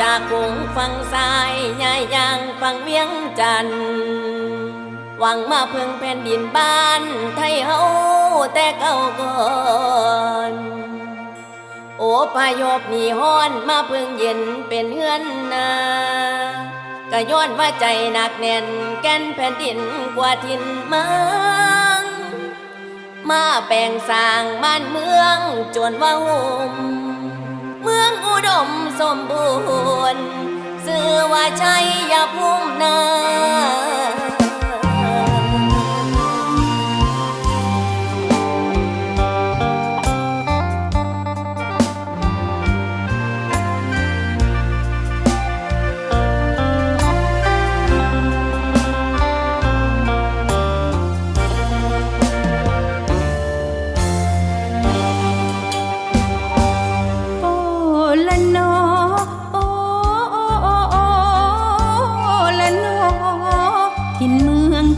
จากกงฟังสายยายยางฟังเวียงจันหวังมาพึ่งแผ่นดินบ้านไทยเฮาแต่เก่าก่อนโอปายบมีห้อนมาพึ่งเย็นเป็นเฮือนนากะย้อนว่าใจหนักแน่นแก่นแผ่นดินกว่าทินเมืองมาแปลงสร้างบ้านเมืองจนว่าหุ่ม เมืองอุดมสมบูรณ์ สื่อว่าชัยยภูมินา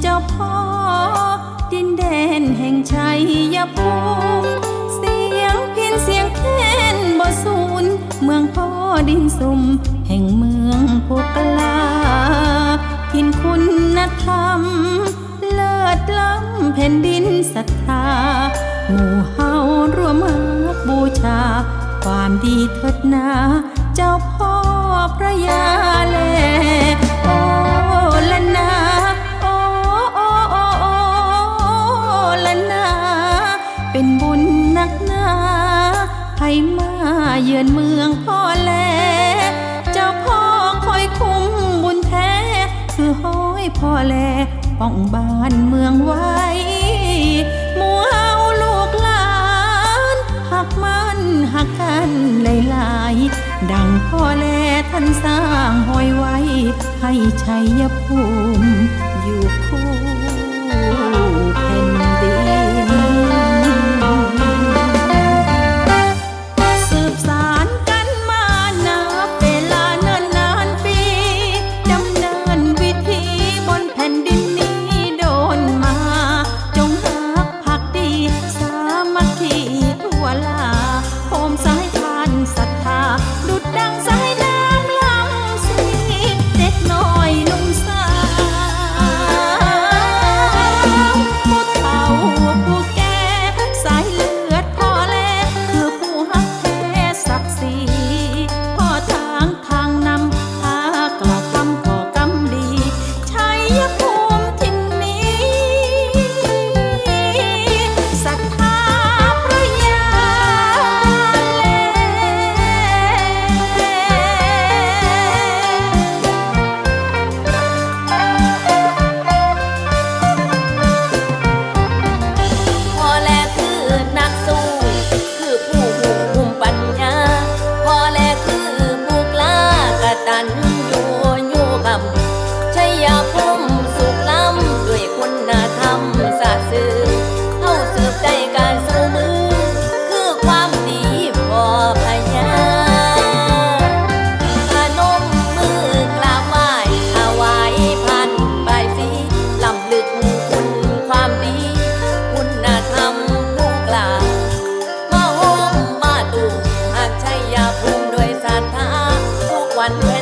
เจ้าพ่อ ดินแดนแห่งชัยยภูมิเสียงพินเสียงแค้นบ่สูญเมืองพ่อดินสุ่มแห่งเมืองพวกกลาทินคุณธรรม เลิศล้ำแผ่นดินศรัทธาหมู่เฮารวมมักบูชา ความดีเถิดนา เจ้าพ่อพ เยือนเมืองพ่อแล เจ้าพ่อคอยคุ้มบุญแท้ คือห้อยพ่อแลป้องบ้านเมืองไว้หมู่เฮาลูกหลานหักมันหักกันหลายๆดังพ่อแลท่านสร้างห้อยไว้ ให้ชัยภูมิ วันแผ่น